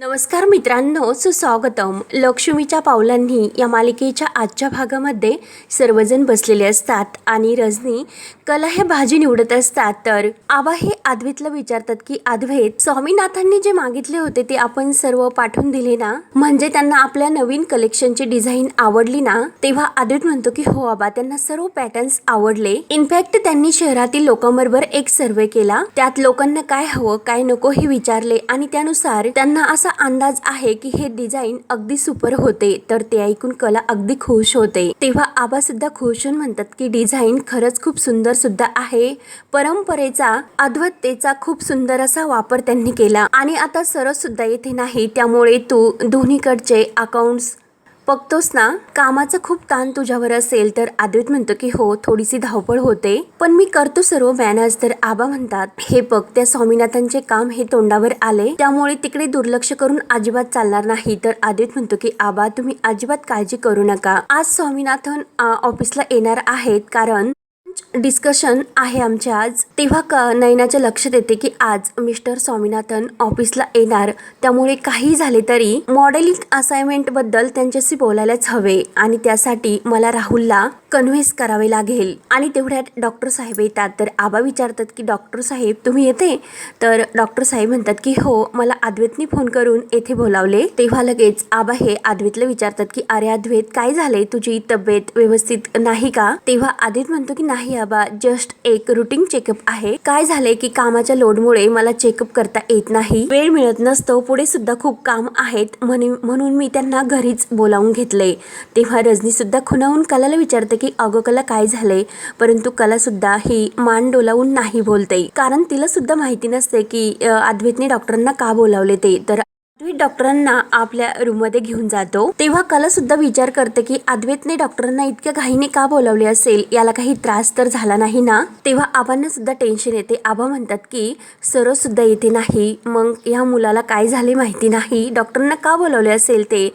नमस्कार मित्रांनो सुस्वागतम. लक्ष्मीच्या पावलांनी या मालिकेच्या आजच्या भागामध्ये सर्वजण बसलेले असतात आणि रजनी कला हे भाजी निवडत असतात. तर आबा हे आद्वेतला विचारतात की आद्वेत स्वामीनाथांनी जे मागितले होते ते आपण सर्व पाठवून दिले ना? म्हणजे त्यांना आपल्या नवीन कलेक्शनची डिझाईन आवडली ना? तेव्हा आद्वेत म्हणतो की हो आबा त्यांना सर्व पॅटर्न्स आवडले. इनफॅक्ट त्यांनी शहरातील लोकांबरोबर एक सर्वे केला. त्यात लोकांना काय हवं काय नको हे विचारले आणि त्यानुसार त्यांना असा अंदाज आहे की हे डिझाईन अगदी सुपर होते. तर ते ऐकून कला अगदी खुश होते. तेव्हा आबा सुद्धा खुश होऊन म्हणतात की डिझाईन खरंच खूप सुंदर सुद्धा आहे. परंपरेचा अद्वत्तेचा खूप सुंदर असा वापर त्यांनी केला. आणि आता सरस सुद्धा येथे नाही. त्यामुळे तू दोन्हीकडचे अकाउंट्स बघतोस ना? कामाचा खूप ताण तुझ्यावर असेल तर आद्वित म्हणतो की हो थोडीशी धावपळ होते. पण मी करतो सर्व मॅनर्स तर आबा म्हणतात हे बघ त्या स्वामीनाथांचे काम हे तोंडावर आले. त्यामुळे तिकडे दुर्लक्ष करून अजिबात चालणार नाही. तर आदित म्हणतो की आबा तुम्ही अजिबात काळजी करू नका. आज स्वामीनाथन ऑफिसला येणार आहेत. कारण डिस्कशन आहे आमच्या आज. तेव्हा क नयनाच्या लक्षात येते की आज मिस्टर स्वामीनाथन ऑफिसला येणार. त्यामुळे काही झाले तरी मॉडेलिंग असाइनमेंटबद्दल त्यांच्याशी बोलायलाच हवे. आणि त्यासाठी मला राहुलला कन्व्हिन्स करावे लागेल. आणि तेवढ्यात डॉक्टर साहेब येतात. तर आबा विचारतात की डॉक्टर साहेब तुम्ही येते? तर डॉक्टर साहेब म्हणतात की हो मला आद्वेतनी फोन करून येथे बोलावले. तेव्हा लगेच आबा हे आद्वेतला विचारतात की अरे आद्वेत काय झाले तुझी तब्येत व्यवस्थित नाही का? तेव्हा आदित म्हणतो की नाही आबा जस्ट एक रुटीन चेकअप आहे. काय झाले की कामाच्या लोडमुळे मला चेकअप करता येत नाही. वेळ मिळत नसतो. पुढे सुद्धा खूप काम आहेत. म्हणून म्हणून मी त्यांना घरीच बोलावून घेतले तेव्हा रजनी सुद्धा खुनावून कलाला विचारते की अगं कला काय झाले परंतु कला सुद्धा ही मान डोलावून नाही बोलते. कारण तिला सुद्धा माहिती नसते की अ, अद्वैतने डॉक्टरांना का बोलावले ते? तर अद्वैत डॉक्टरांना आपल्या रूममध्ये घेऊन जातो. तेव्हा कला सुद्धा विचार करते की अद्वैतने डॉक्टरांना इतक्या घाईने का बोलावले असेल? याला काही त्रास तर झाला नाही ना? तेव्हा आबांना सुद्धा टेन्शन येते. आबा म्हणतात की सरोज सुद्धा येते नाही. मग या मुलाला काय झाले माहिती नाही? डॉक्टरांना का बोलावले असेल ते?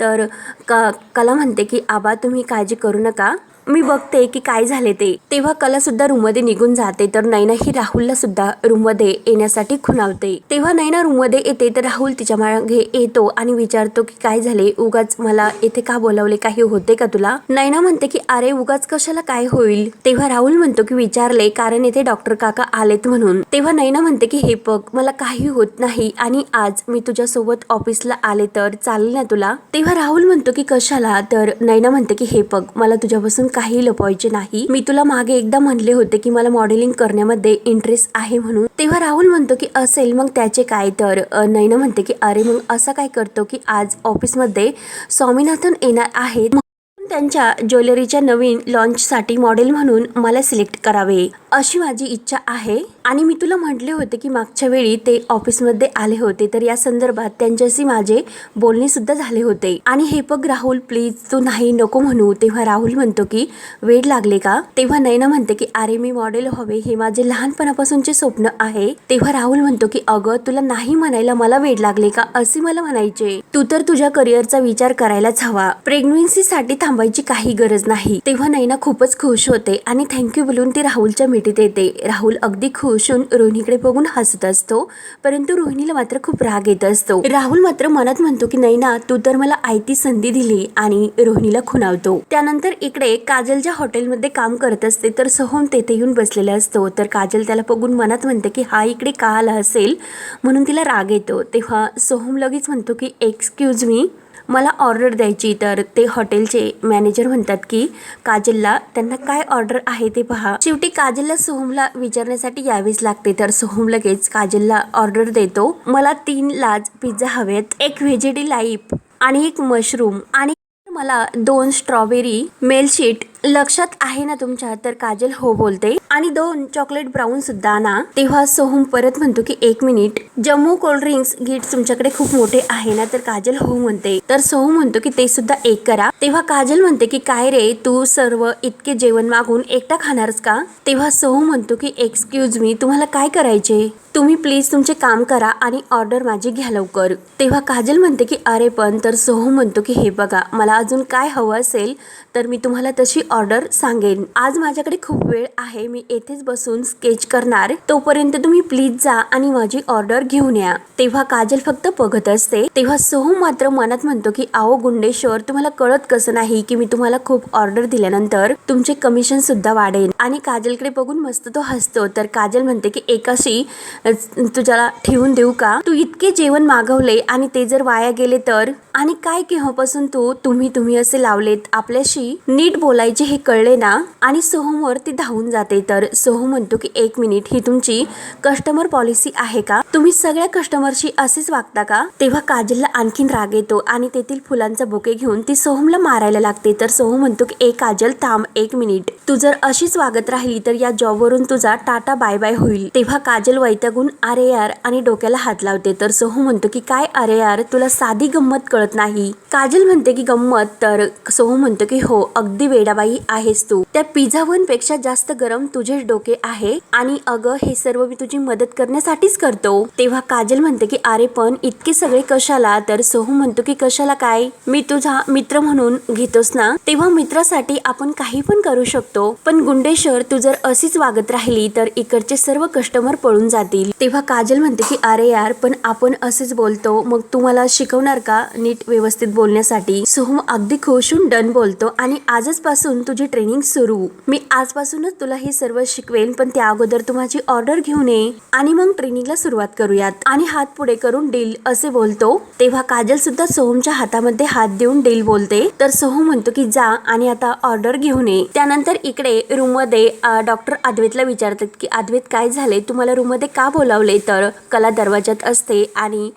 तर क कला म्हणते की आबा तुम्ही काळजी करू नका. मी बघते की काय झाले ते. तेव्हा कला सुद्धा रूममध्ये निघून जाते तर नैना ही राहुलला सुद्धा रूममध्ये येण्यासाठी खुणावते. तेव्हा नैना रूममध्ये येते तर राहुल तिच्यामागे येतो आणि विचारतो की काय झाले उगाच मला येथे का बोलावले काही होते का तुला? नैना म्हणते की अरे उगाच कशाला काय होईल? तेव्हा राहुल म्हणतो की विचारले कारण येथे डॉक्टर काका आलेत म्हणून. तेव्हा नैना म्हणते की हे बघ मला काही होत नाही आणि आज मी तुझ्यासोबत ऑफिसला आले तर चालेल ना तुला? तेव्हा राहुल म्हणतो की कशाला? तर नैना म्हणते की हे बघ मला तुझ्यापासून काही लपवायचे नाही. मी तुला मागे एकदा म्हणले होते की मला मॉडेलिंग करण्यामध्ये इंटरेस्ट आहे म्हणून. तेव्हा राहुल म्हणतो की असेल मग त्याचे काय? तर अ, नैना म्हणते की अरे मग असं काय करतो की आज ऑफिसमध्ये स्वामीनाथन येणार आहेत. म्हणून त्यांच्या ज्वेलरीच्या नवीन लॉन्चसाठी मॉडेल म्हणून मला सिलेक्ट करावे. अशी माझी इच्छा आहे. आणि मी तुला म्हटले होते की मागच्या वेळी ते ऑफिसमध्ये आले होते तर या संदर्भात त्यांच्याशी माझे बोलणे सुद्धा झाले होते. आणि हे बघ राहुल प्लीज तू नाही नको म्हणू. तेव्हा राहुल म्हणतो की वेळ लागले का? तेव्हा नैना म्हणते की अरे मी मॉडेल व्हावे हे माझे लहानपणापासूनचे स्वप्न आहे. तेव्हा राहुल म्हणतो की अगं तुला नाही म्हणायला मला वेळ लागले का? असे मला म्हणायचे. तू तर तुझ्या करिअरचा विचार करायलाच हवा. प्रेग्नन्सीसाठी थांबायची काही गरज नाही. तेव्हा नैना खूपच खुश होते आणि थँक्यू बोलून ती राहुलच्या मिठीत येते. राहुल अगदी खुश रोशन रोहिणीकडे बघून हसत असतो. परंतु रोहिणीला मात्र खूप राग येत असतो. राहुल मात्र मनात म्हणतो की नैना तू तर मला आयती संधी दिली आणि रोहिणीला खुणावतो. त्यानंतर इकडे काजल ज्या हॉटेलमध्ये काम करत असते तर सोहम तेथे येऊन बसलेला असतो. तर काजल त्याला बघून मनात म्हणते की हा इकडे का आला असेल? म्हणून तिला राग येतो. तेव्हा सोहम लगेच म्हणतो की एक्सक्यूज मी मला ऑर्डर द्यायची तर ते हॉटेलचे मॅनेजर म्हणतात की काजलला त्यांना काय ऑर्डर आहे ते पहा. शेवटी काजलला सोहमला विचारण्यासाठी यावेच लागते तर सोहम लगेच काजलला ऑर्डर देतो. मला तीन लाज पिझ्झा हवेत एक व्हेजिटी लाईफ आणि एक मशरूम आणि मला दोन स्ट्रॉबेरी मेलशीट लक्षात आहे ना तुमच्या? तर काजल हो बोलते. आणि दोन चॉकलेट ब्राऊन सुद्धा ना. तेव्हा सोहम परत म्हणतो की एक मिनिट जम्मू कोल्ड ड्रिंक्स गिट तुमच्याकडे खूप मोठे आहे ना. तर काजल हो म्हणते. तर सोहम म्हणतो की ते सुद्धा एक करा. तेव्हा काजल म्हणते की काय रे? तू सर्व इतके जेवण मागून एकटा खाणारस का? तेव्हा सोहम म्हणतो की एक्सक्यूज मी तुम्हाला काय करायचे? तुम्ही प्लीज तुमचे काम करा आणि ऑर्डर माझी घ्या लवकर. तेव्हा काजल म्हणते की अरे पण. तर सोहम म्हणतो की हे बघा. मला अजून काय हवं असेल तर मी तुम्हाला तशी ऑर्डर सांगेन. आज माझ्याकडे खूप वेळ आहे. मी येथेच बसून स्केच करणार. तोपर्यंत तुम्ही प्लीज जा आणि माझी ऑर्डर घेऊन या. तेव्हा काजल फक्त बघत असते. तेव्हा सोहम मात्र मनात म्हणतो की आओ गुंडेश्वर तुम्हाला कळत कसं नाही की मी तुम्हाला खूप ऑर्डर दिल्यानंतर तुमचे कमिशन सुद्धा वाढेल. आणि काजलकडे बघून मस्त तो हसतो. तर काजल म्हणते की एकाशी तुझ्याला ठेवून देऊ का? तू इतके जेवण मागवले आणि ते जर वाया गेले तर? आणि काय केव्हापासून तू तुम्ही तुम्ही असे लावलेत? आपल्याशी नीट बोलायचे हे कळले ना आणि सोहमवर ती धावून जाते. तर सोहम म्हणतो की एक मिनिट ही तुमची कस्टमर पॉलिसी आहे का? तुम्ही सगळ्या कस्टमरशी असेच वागता का? तेव्हा काजलला आणखीन राग येतो आणि तेथील फुलांचा बुके घेऊन ती सोहमला मारायला लागते. तर सोहम म्हणतो की ए काजल थांब एक मिनिट. तू जर अशीच वागत राहिली तर या जॉबवरून तुझा टाटा बाय बाय होईल. तेव्हा काजल वैतागून अरे यार आणि डोक्याला हात लावते. तर सोहम म्हणतो की काय अरे यार तुला साधी गंमत कळत नाही. काजल म्हणते की गंमत. तर सोहम म्हणतो की हो अगदी वेडाबाई आहेस तू. त्या पिझ्झा पेक्षा जास्त गरम तुझे डोके आहे आणि अगं हे सर्व मी तुझी मदत करण्यासाठीच करतो. तेव्हा काजल म्हणते की अरे पण इतके सगळे कशाला? तर सोहू म्हणतो की कशाला काय? मी तुझा मित्र म्हणून घेतोस ना? तेव्हा मित्रासाठी आपण काही पण करू शकतो. पण गुंडेश्वर तू जर अशीच वागत राहिली तर इकडचे सर्व कस्टमर पळून जातील. तेव्हा काजल म्हणते की अरे यार पण आपण असेच बोलतो. मग तू मला शिकवणार का नीट व्यवस्थित बोलण्यासाठी? सोहम अगदी खुश होऊन डन बोलतो. आणि आजच पासून तुझी ट्रेनिंग सुरू. मी आजपासूनच तुला हे सर्व शिकवेन पण त्या अगोदर तू माझी ऑर्डर घेऊन ये आणि मग ट्रेनिंगला सुरुवात करूयात. आणि हात पुढे करून डील असे बोलतो. तेव्हा काजल सुद्धा सोहमच्या हातामध्ये हात देऊन डील बोलते. तर सोहम म्हणतो की जा आणि आता ऑर्डर घेऊन ये. त्यानंतर इकडे रूममध्ये डॉक्टर अद्वैतला विचारतात की अद्वैत काय झाले तुम्हाला रूममध्ये का बोलावले तर कला दरवाजात असते आणि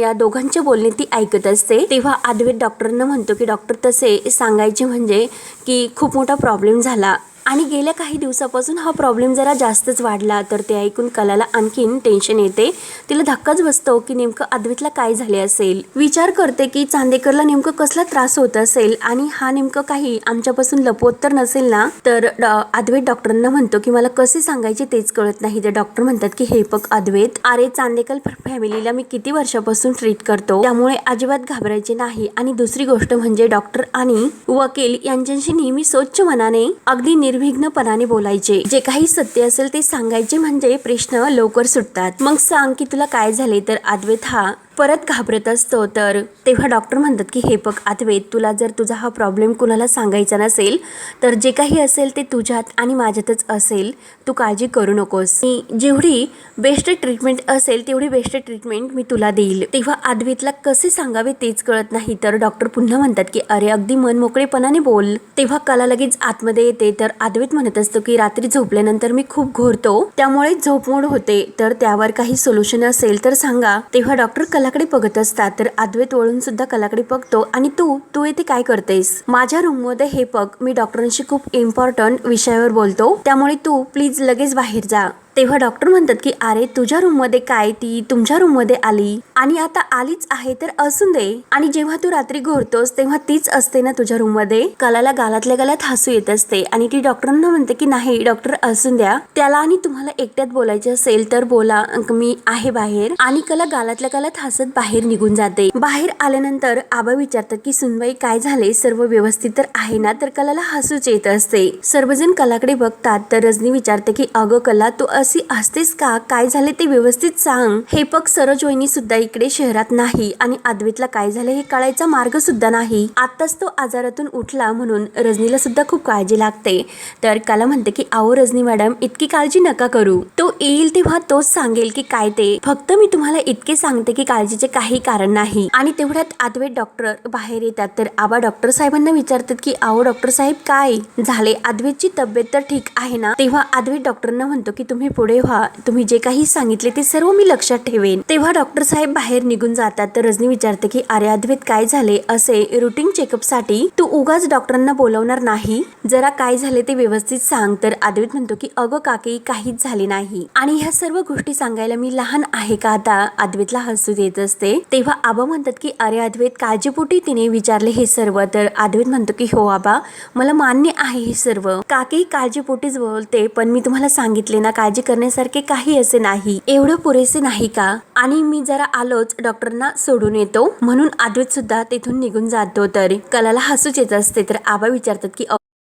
या दोघांचे बोलणे ती ऐकत असते. तेव्हा अद्वैत डॉक्टरांना म्हणतो की डॉक्टर तसे सांगायचे म्हणजे की खूप मोठा प्रॉब्लेम झाला. आणि गेल्या काही दिवसापासून हा प्रॉब्लेम जरा जास्तच वाढला. तर ते ऐकून कलाला आणखीन टेन्शन येते. तिला धक्काच बसतो की नेमकं अद्वैतला काय झाले असेल? विचार करते की चांदेकरला नेमकं कसला त्रास होत असेल? आणि हा नेमकं काही आमच्यापासून लपवत तर नसेल ना? तर डॉ- अद्वैत डॉक्टरांना म्हणतो की मला कसे सांगायचे तेच कळत नाही. तर डॉक्टर म्हणतात की हे बघ अद्वैत अरे चांदेकर फॅमिलीला मी किती वर्षापासून ट्रीट करतो. त्यामुळे अजिबात घाबरायचे नाही. आणि दुसरी गोष्ट म्हणजे डॉक्टर आणि वकील यांच्याशी नेहमी स्वच्छ मनाने अगदी निर्विघ्नपणाने बोलायचे. जे काही सत्य असेल ते सांगायचे म्हणजे प्रश्न लवकर सुटतात. मग सांग की तुला काय झाले तर अद्वैत हा परत घाबरत असतो तर तेव्हा डॉक्टर म्हणतात की हे बघ अद्वैत तुला जर तुझा हा प्रॉब्लेम कुणाला सांगायचा नसेल तर जे काही असेल ते तुझ्यात आणि माझ्यातच असेल. तू काळजी करू नकोस. मी जेवढी बेस्ट ट्रीटमेंट असेल तेवढी बेस्ट ट्रीटमेंट मी तुला देईल. तेव्हा आदवेतला कसे सांगावे तेच कळत नाही तर डॉक्टर पुन्हा म्हणतात की अरे अगदी मन मोकळेपणाने बोल. तेव्हा कला लगेच आतमध्ये येते तर आदवेत म्हणत असतो की रात्री झोपल्यानंतर मी खूप घोरतो. त्यामुळे झोपमोड होते. तर त्यावर काही सोल्युशन असेल तर सांगा. तेव्हा डॉक्टर कला कलाकडे बघत असतात तर अद्वैत वळून सुद्धा कलाकडे बघतो. आणि तू तू येथे काय करतेस? माझ्या रूममध्ये हे बघ मी डॉक्टरांशी खूप इम्पॉर्टंट विषयावर बोलतो. त्यामुळे तू प्लीज लगेच बाहेर जा. तेव्हा डॉक्टर म्हणतात की अरे तुझ्या रूममध्ये काय ती? तुमच्या रूममध्ये आली? आणि आता आलीच आहे तर असून दे. आणि जेव्हा तू रात्री घोरतोस तेव्हा तीच असते ना तुझ्या रूममध्ये कलाला गालातल्या गालात हसू येत असते. आणि ती डॉक्टरांना म्हणते की नाही डॉक्टर असून द्या. त्याला आणि तुम्हाला एकट्यात बोलायचे असेल तर बोला मी आहे बाहेर. आणि कला गालातल्या गालात हसत बाहेर निघून जाते. बाहेर आल्यानंतर आबा विचारतात की सुनबाई काय झाले सर्व व्यवस्थित तर आहे ना? तर कलाला हसूच येत असते. सर्वजण कलाकडे बघतात. तर रजनी विचारते की अगं कला तू अशी असतेस का? काय झाले ते व्यवस्थित सांग. हे पग सरोज वहिनी सुद्धा इकडे शहरात नाही आणि अद्वैतला काय झाले हे कळायचा मार्ग सुद्धा नाही. आताच तो आजारातून उठला म्हणून रजनीला सुद्धा खूप काळजी लागते. तर काला म्हणते की आओ रजनी मॅडम इतकी काळजी नका करू. तो येईल तेव्हा तोच सांगेल की काय ते? फक्त मी तुम्हाला इतके सांगते की काळजीचे काही कारण नाही. आणि तेवढ्यात अद्वैत डॉक्टर बाहेर येतात. तर आबा डॉक्टर साहेबांना विचारतात की आओ डॉक्टर साहेब काय? झाले अद्वैतची तब्येत तर ठीक आहे ना? तेव्हा अद्वैत डॉक्टरना म्हणतो की तुम्ही पुढे व्हा. तुम्ही जे काही सांगितले ते सर्व मी लक्षात ठेवेन. तेव्हा डॉक्टर साहेब बाहेर निघून जातात. तर रजनी विचारते की अरे अद्वैत काय झाले? असे रुटीन चेकअपसाठी तू उगाच डॉक्टरांना बोलवणार नाही? जरा काय झाले ते व्यवस्थित सांग. तर अद्वैत म्हणतो की अगं काकी काहीच झाले नाही. आणि ह्या सर्व गोष्टी सांगायला मी लहान आहे का आता? अद्वैतला हसू देत असते. तेव्हा आबा म्हणतात की अरे अद्वैत काळजीपोटी तिने विचारले हे सर्व. तर अद्वैत म्हणतो की हो आबा मला मान्य आहे हे सर्व. काकी काळजीपोटीच बोलते पण मी तुम्हाला सांगितले ना काळजी करण्यासारखे काही असे नाही. एवढं पुरेसे नाही का? आणि मी जरा आलोच डॉक्टरांना सोडून येतो. म्हणून अद्वैत सुद्धा तिथून निघून जातो तर. कलाला हसूच येत असते तर आबा विचारतात की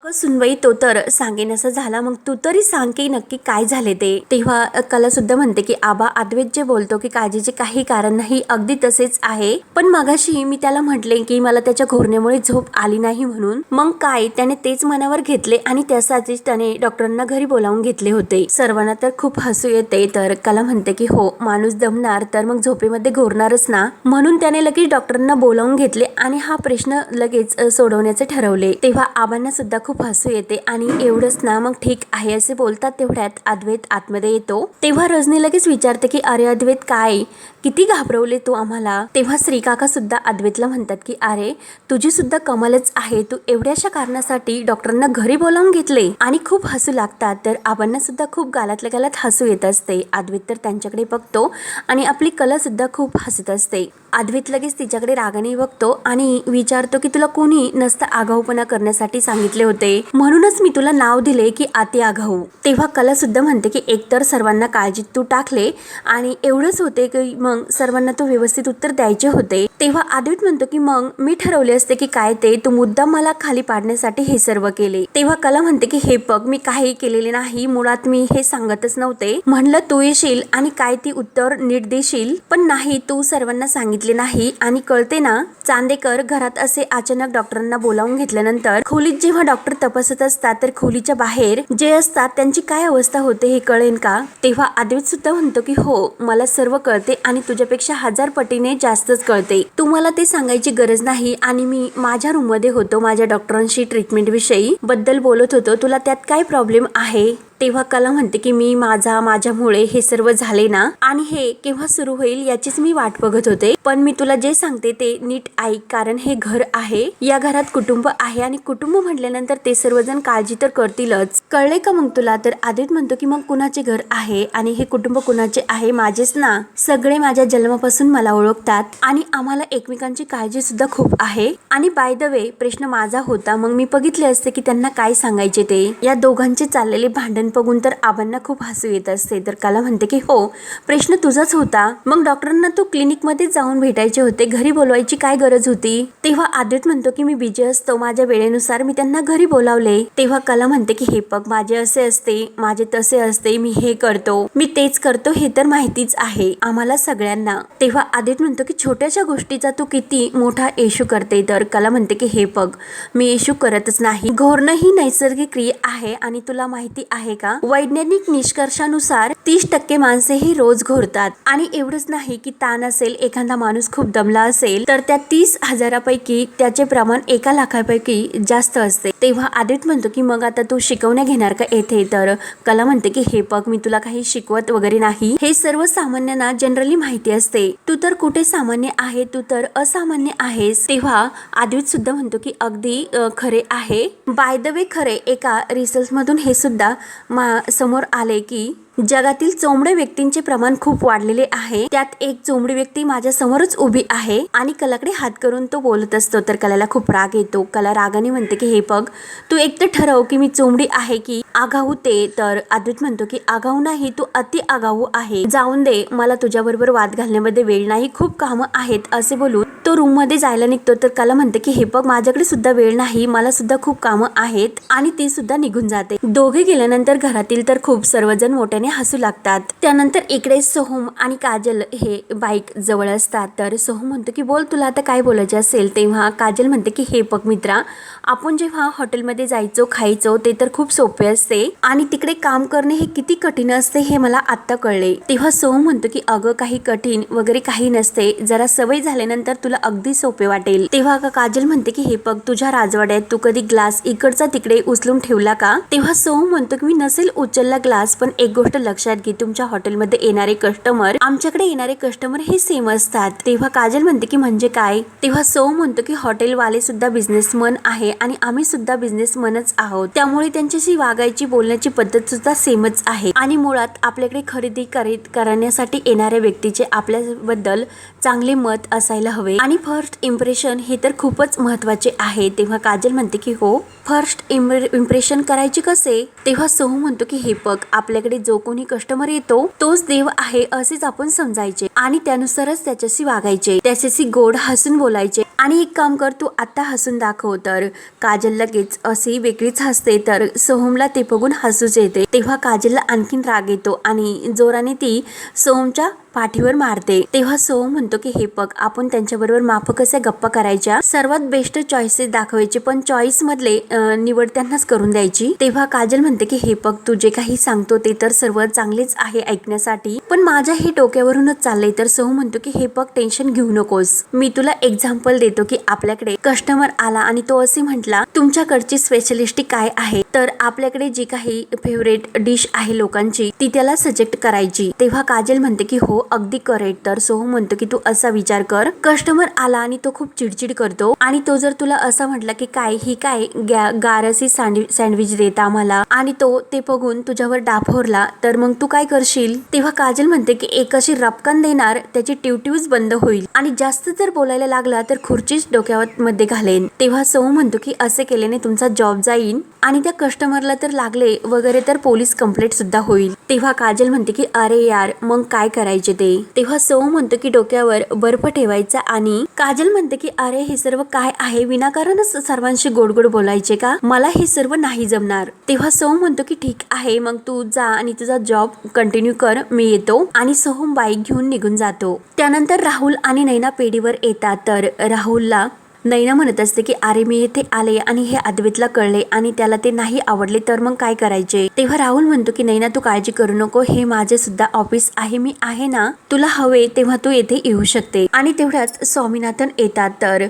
अगं सुनबाई तो तर सांगेन असं झाला. मग तू तरी सांग की नक्की काय झाले ते. तेव्हा कला सुद्धा म्हणते की आबा अद्वैत जे बोलतो की काळजीचे काही कारण नाही अगदी तसेच आहे. पण मगाशी मी त्याला म्हटले की मला त्याच्या घोरण्यामुळे झोप आली नाही म्हणून. मग काय? त्याने तेच मनावर घेतले आणि त्यासाठीच त्याने डॉक्टरांना घरी बोलावून घेतले होते. सर्वांना तर खूप हसू येते. तर कला म्हणते की हो माणूस दमणार तर मग झोपेमध्ये घोरणारच ना. म्हणून त्याने लगेच डॉक्टरांना बोलावून घेतले आणि हा प्रश्न लगेच सोडवण्याचे ठरवले. तेव्हा आबांना सुद्धा खूप खूप हसू येते आणि एवढंच ना मग ठीक आहे असे बोलतात तेवढ्यात अद्वैत आतमध्ये येतो. तेव्हा रजनी लगेच विचारते की अरे अद्वैत काय? किती घाबरवले तू आम्हाला? तेव्हा श्रीकाका सुद्धा अद्वैतला म्हणतात की अरे तुझी सुद्धा कमालच आहे. तू एवढ्याशा कारणासाठी डॉक्टरांना घरी बोलावून घेतले. आणि खूप हसू लागतात. तर आबांना सुद्धा खूप गालातल्या गालात हसू येत असते. अद्वैत तर त्यांच्याकडे बघतो आणि आपली कला सुद्धा खूप हसत असते. अद्वैत लगेच तिच्याकडे रागाने बघतो आणि विचारतो की तुला कोणी नसतं आगाऊपणा करण्यासाठी सांगितले होते. म्हणूनच मी तुला नाव दिले की अति आगाऊ. तेव्हा कला सुद्धा म्हणते की एकतर सर्वांना काळजीत तू टाकले आणि एवढंच होते की मग सर्वांना तू व्यवस्थित उत्तर द्यायचे होते. तेव्हा अद्वैत म्हणतो की मग मी ठरवले असते की काय ते तू मुद्दाम मला खाली पाडण्यासाठी हे सर्व केले. तेव्हा कला म्हणते की हे बघ मी काही केलेले नाही मुळात मी हे सांगतच नव्हते. म्हणलं तू येशील आणि काय ती उत्तर नीट देशील पण नाही तू सर्वांना सांगितलं नाही आणि कळते ना चांदेकर घरात असे अचानक डॉक्टरांना बोलावून घेतल्यानंतर खोलीत जेव्हा डॉक्टर तपासत असतात तर खोलीच्या बाहेर जे असतात त्यांची काय अवस्था होते हे कळेल का? तेव्हा अद्वैत सुद्धा म्हणतो की हो मला सर्व कळते आणि तुझ्यापेक्षा हजार पटीने जास्तच कळते. तू मला ते सांगायची गरज नाही आणि मी माझ्या रूममध्ये होतो माझ्या डॉक्टरांशी ट्रीटमेंट विषयी बद्दल बोलत होतो. तुला त्यात काय प्रॉब्लेम आहे? तेव्हा कला म्हणते की मी माझा माझ्यामुळे हे सर्व झाले ना? आणि हे केव्हा सुरू होईल याचीच मी वाट बघत होते. पण मी तुला जे सांगते ते नीट ऐक कारण हे घर आहे. या घरात कुटुंब आहे आणि कुटुंब म्हटल्यानंतर ते सर्वजण काळजी तर करतीलच. कळले का मग तुला? तर आदित म्हणतो की मग कुणाचे घर आहे आणि हे कुटुंब कुणाचे आहे? माझेच ना? सगळे माझ्या जन्मापासून मला ओळखतात आणि आम्हाला एकमेकांची काळजी सुद्धा खूप आहे. आणि बाय द वे प्रश्न माझा होता. मग मी बघितले असते की त्यांना काय सांगायचे ते. या दोघांचे चाललेले भांडण बघून तर आबांना खूप हसू येत असते. तर कला म्हणते की हो प्रश्न तुझाच होता. मग डॉक्टरांना तू क्लिनिकमध्येच जाऊन भेटायचे होते. घरी बोलवायची काय गरज होती? तेव्हा आदित म्हणतो की मी बिजी असतो. माझ्या वेळेनुसार मी त्यांना घरी बोलावले. तेव्हा कला म्हणते की हे बघ माझे असे असते. माझे तसे असते. मी हे करतो. मी तेच करतो. हे तर माहितीच आहे. आम्हाला सगळ्यांना. तेव्हा आदित म्हणतो की छोट्याशा गोष्टीचा तू किती मोठा इशू करते. तर कला म्हणते की हे बघ मी इशू करतच नाही. घोरणं ही नैसर्गिक क्रिया आहे आणि तुला माहिती आहे का? वैज्ञानिक निष्कर्षानुसार तीस टक्के माणसे ही रोज घोरतात. आणि एवढंच नाही की ताण असेल एखादा माणूस खूप दमला असेल तर त्या तीस हजारापैकी त्याचे प्रमाण एका लाखापैकी जास्त असते. तेव्हा आदित म्हणतो की मग आता तू शिकवण्या घेणार का येथे? तर कला म्हणते की हे बघ मी तुला काही शिकवत वगैरे नाही. हे सर्व सामान्यांना जनरली माहिती असते. तू तर कुठे सामान्य आहे? तू तर असामान्य आहेस. तेव्हा आदित सुद्धा म्हणतो की अगदी खरे आहे. बाय द वे खरे एका रिसर्च मधून हे सुद्धा मा समोर आले की जगातील चोंबडे व्यक्तींचे प्रमाण खूप वाढलेले आहे. त्यात एक चोंबडी व्यक्ती माझ्या समोरच उभी आहे आणि कलाकडे हात करून तो बोलत असतो. तर कलाला खूप राग येतो. कला रागाने म्हणते की हे बघ तू एक तर ठरव की मी चोंबडी आहे की आगाऊ ते. तर अद्वित म्हणतो की आगाऊ नाही तू अति आगाऊ आहे. जाऊन दे मला तुझ्याबरोबर वाद घालण्यामध्ये वेळ नाही खूप कामं आहेत असे बोलून तो रूममध्ये जायला निघतो. तर कला म्हणते की हे बघ माझ्याकडे सुद्धा वेळ नाही मला सुद्धा खूप कामं आहेत आणि ती सुद्धा निघून जाते. दोघे गेल्यानंतर घरातील तर खूप सर्वजण मोठ्याने हसू लागतात. त्यानंतर इकडे सोहम आणि काजल हे बाईक जवळ असतात. तर सोहम म्हणतो की बोल तुला आता काय बोलायचे असेल? तेव्हा काजल म्हणते की हे बघ मित्रा आपण जेव्हा हॉटेलमध्ये जायचो खायचो ते तर खूप सोपे असते. आणि तिकडे काम करणे हे किती कठीण असते हे मला आत्ता कळले. तेव्हा सोहम म्हणतो की अगं काही कठीण वगैरे काही नसते. जरा सवय झाल्यानंतर तुला अगदी सोपे वाटेल. तेव्हा का काजल म्हणते की हे बघ तुझ्या राजवाड्यात तू कधी ग्लास इकडचा तिकडे उचलून ठेवला का? तेव्हा सोहम म्हणतो की मी नसेल उचलला ग्लास पण एक गोष्ट लक्षात घे तुमच्या हॉटेलमध्ये येणारे कस्टमर आमच्याकडे येणारे कस्टमर हे सेम असतात. तेव्हा काजल म्हणते की म्हणजे काय? तेव्हा सौ म्हणतो की हॉटेलवाले सुद्धा बिझनेसमन आहे आणि आम्ही सुद्धा बिझनेसमनच आहोत. त्यामुळे त्यांच्याशी वागायची बोलण्याची पद्धत सुद्धा सेमच आहे. आणि मुळात आपल्याकडे खरेदी करीत करण्यासाठी येणाऱ्या व्यक्तीचे आपल्याबद्दल चांगले मत असायला हवे. आणि फर्स्ट इम्प्रेशन हे तर खूपच महत्त्वाचे आहे. तेव्हा काजल म्हणते की हो फर्स्ट इम्प्रेशन करायचे कसे? तेव्हा सोहू म्हणतो की हे बघ आपल्याकडे जो कोणी कस्टमर येतो तोच देव आहे असेच आपण समजायचे आणि त्यानुसारच त्याच्याशी वागायचे. त्याच्याशी गोड हसून बोलायचे. आणि एक काम कर तू आता हसून दाखव तर. काजल लगेच असे वेगळीच हसते तर सोहमला ते बघून हसूच येते. तेव्हा काजलला आणखीन राग येतो आणि जोराने ती सोहमच्या पाठीवर मारते. तेव्हा सो म्हणतो की हे बघ आपण त्यांच्याबरोबर माफ कशा गप्पा करायच्या? सर्वात बेस्ट चॉईसेस दाखवायचे पण चॉईस मधले निवड त्यांनाच करून द्यायची. तेव्हा काजल म्हणते की हे बघ तू जे काही सांगतो ते तर सर्व चांगलेच आहे ऐकण्यासाठी. पण माझ्या हे डोक्यावरूनच चाललंय. तर सो म्हणतो की हे बघ टेन्शन घेऊ नकोस. मी तुला एक्झाम्पल देतो की आपल्याकडे कस्टमर आला आणि तो असे म्हटला तुमच्याकडची स्पेशलिस्टी काय आहे? तर आपल्याकडे जी काही फेवरेट डिश आहे लोकांची ती त्याला सजेक्ट करायची. तेव्हा काजल म्हणते की हो अगदी करेक्ट तर सोहम म्हणतो की तू असा विचार कर. कस्टमर आला आणि तो खूप चिडचिड करतो. आणि तो जर तुला असं म्हटला की काय ही काय गॅ- गारसी सँडविच देत आम्हाला? आणि तो ते बघून तुझ्यावर डाफोरला तर मग तू काय करशील? तेव्हा काजल म्हणते की एक अशी रपकन देणार त्याची ट्यूट्यूज बंद होईल. आणि जास्त जर बोलायला लागला तर खुर्चीच डोक्यावर मध्ये घालेन. तेव्हा सोहम म्हणतो की असे केल्याने तुमचा जॉब जाईल आणि त्या कस्टमरला तर लागले वगैरे तर पोलीस कंप्लेंट सुद्धा होईल. तेव्हा काजल म्हणते की अरे यार मग काय करायचे ते? तेव्हा सौ म्हणतो की डोक्यावर बर्फ ठेवायचा आणि काजल म्हणते की अरे हे सर्व काय आहे? विनाकारणच सर्वांशी गोड गोड बोलायचे का? मला हे सर्व नाही जमणार. तेव्हा सौ म्हणतो की ठीक आहे मग तू जा आणि तुझा जॉब कंटिन्यू कर मी येतो. आणि सोहम बाईक घेऊन निघून जातो. त्यानंतर राहुल आणि नैना पेढीवर येतात. तर राहुलला नैना म्हणत असते की अरे मी इथे आले आणि हे अद्वैतला कळले आणि त्याला ते नाही आवडले तर मग काय करायचे? तेव्हा राहुल म्हणतो की नैना तू काळजी करू नको. हे माझे सुद्धा ऑफिस आहे. मी आहे ना तुला हवे तेव्हा तू येथे येऊ शकते. आणि तेवढ्याच स्वामीनाथन येतात. तर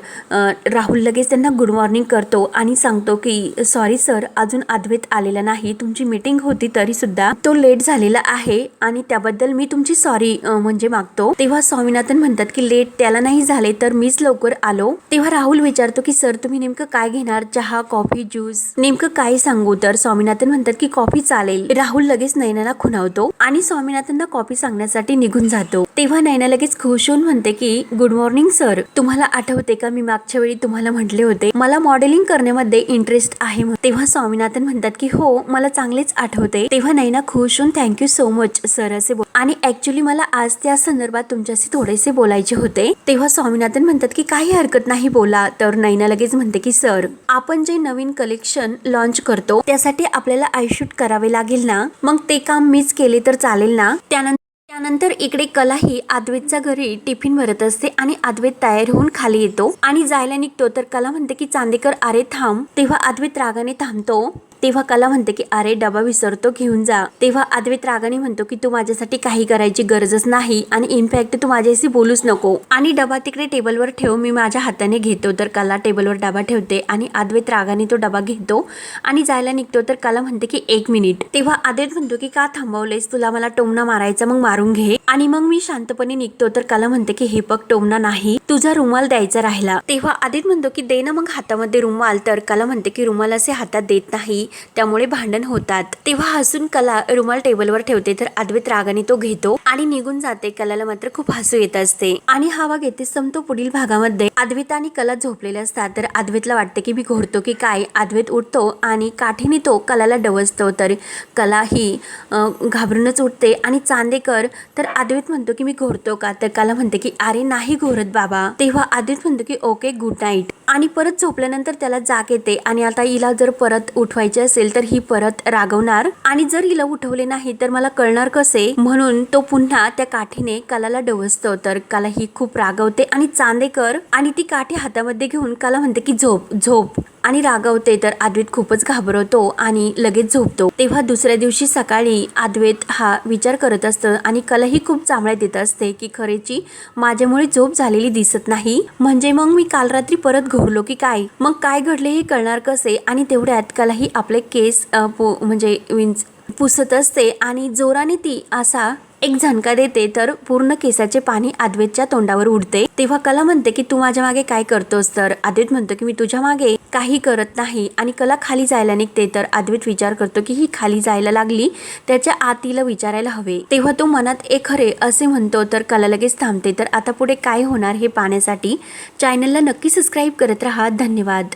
राहुल लगेच त्यांना गुड मॉर्निंग करतो आणि सांगतो की सॉरी सर अजून अद्वैत आलेला नाही. तुमची मीटिंग होती तरी सुद्धा तो लेट झालेला आहे आणि त्याबद्दल मी तुमची सॉरी म्हणजे मागतो. तेव्हा स्वामीनाथन म्हणतात की लेट त्याला नाही झाले तर मीच लवकर आलो. तेव्हा राहुल राहुल विचारतो की सर तुम्ही नेमकं काय घेणार? चहा कॉफी ज्यूस? नेमकं काय सांगू तर? स्वामीनाथन म्हणतात की कॉफी चालेल. राहुल लगेच नैनाला खुणावतो आणि स्वामीनाथनला कॉफी सांगण्यासाठी निघून जातो. तेव्हा नैना लगेच खुश होऊन म्हणते की गुड मॉर्निंग सर. तुम्हाला आठवते का? मी मागच्या वेळी तुम्हाला म्हटले होते मला मॉडेलिंग करण्यामध्ये इंटरेस्ट आहे तेव्हा स्वामीनाथन म्हणतात की हो मला चांगलेच आठवते. तेव्हा नैना खुश होऊन थँक्यू सो मच सर असे बोल आणि ॲक्च्युली मला आज त्या संदर्भात तुमच्याशी थोडेसे बोलायचे होते. तेव्हा स्वामीनाथन म्हणतात की काही हरकत नाही बोला. तर नैना लगेच म्हणते की सर आपण जे नवीन कलेक्शन लॉन्च करतो त्यासाठी आपल्याला आयशूट करावे लागेल ना? मग ते काम मीच केले तर चालेल ना? त्यानंतर त्यानंतर इकडे कलाही अद्वैतच्या घरी टिफिन भरत असते आणि अद्वैत तयार होऊन खाली येतो. आणि जायला निघतो तर कला म्हणते की चांदेकर अरे थांब. तेव्हा अद्वैत रागाने थांबतो. तेव्हा कला म्हणते की अरे डबा विसरतो घेऊन जा. तेव्हा अद्वैत रागाने म्हणतो की तू माझ्यासाठी काही करायची गरजच नाही आणि इनफॅक्ट तू माझ्याशी बोलूच नको. आणि डबा तिकडे टेबलवर ठेव मी माझ्या हाताने घेतो तर कला टेबलवर डबा ठेवते आणि अद्वैत रागाने तो डबा घेतो आणि जायला निघतो तर कला म्हणते की एक मिनिट. तेव्हा अद्वैत म्हणतो की का थांबवलेस तुला मला टोमना मारायचा मग मारून घे. आणि मग मी शांतपणे निघतो तर कला म्हणते की हे बघ टोमना नाही तुझा रुमाल द्यायचा राहिला. तेव्हा आदित म्हणतो की दे ना मग हातामध्ये रुमाल. तर कला म्हणते की रुमाल असे हातात देत नाही. त्यामुळे भांडण होतात. तेव्हा हसून कला रुमाल टेबलवर ठेवते तर अद्वैत रागाने तो घेतो आणि निघून जाते. कलाला मात्र खूप हसू येत असते. आणि हा घेते येथे संपतो पुढील भागामध्ये. अद्वैत आणि कला झोपलेले असतात तर अद्वैतला वाटते की मी घोरतो की काय? अद्वैत उठतो आणि काठीने तो कलाला डवसतो तर कला ही घाबरूनच उठते. आणि चांदेकर तर अद्वैत म्हणतो की मी घोरतो का? तर कला म्हणते की अरे नाही घोरत बाबा. तेव्हा अद्वैत म्हणतो की ओके गुड नाईट. आणि परत झोपल्यानंतर त्याला जाग येते आणि आता हिला जर परत उठवायचे असेल तर ही परत रागवणार. आणि जर हिला उठवले नाही तर मला कळणार कसे? म्हणून तो पुन्हा त्या काठीने कलाला डवसतो तर कला ही खूप रागवते आणि चांदेकर आणि ती काठी हातामध्ये घेऊन कला म्हणते की झोप झोप. आणि रागवते तर अद्वैत खूपच घाबरवतो आणि लगेच झोपतो. तेव्हा दुसऱ्या दिवशी सकाळी अद्वैत हा विचार करत असतं आणि कलाही खूप चांबळ्यात येत असते की खरेची माझ्यामुळे झोप झालेली दिसत नाही. म्हणजे मग मी काल रात्री परत घोरलो की काय? मग काय घडले हे कळणार कसे? आणि तेवढ्यात कलाही आपले केस म्हणजे विंच पुसत असते आणि जोराने ती असा एक झणका देते तर पूर्ण केसाचे पाणी आद्वेतच्या तोंडावर उडते. तेव्हा कला म्हणते की तू माझ्या मागे काय करतोस तर? अद्वैत म्हणतो की मी तुझ्या मागे काही करत नाही आणि कला खाली जायला निघते तर अद्वैत विचार करतो की ही खाली जायला लागली त्याच्या आतीला विचारायला हवे. तेव्हा तो मनात ए खरे असे म्हणतो तर कला लगेच थांबते. तर आता पुढे काय होणार हे पाहण्यासाठी चॅनलला नक्की सबस्क्राईब करत राहा. धन्यवाद.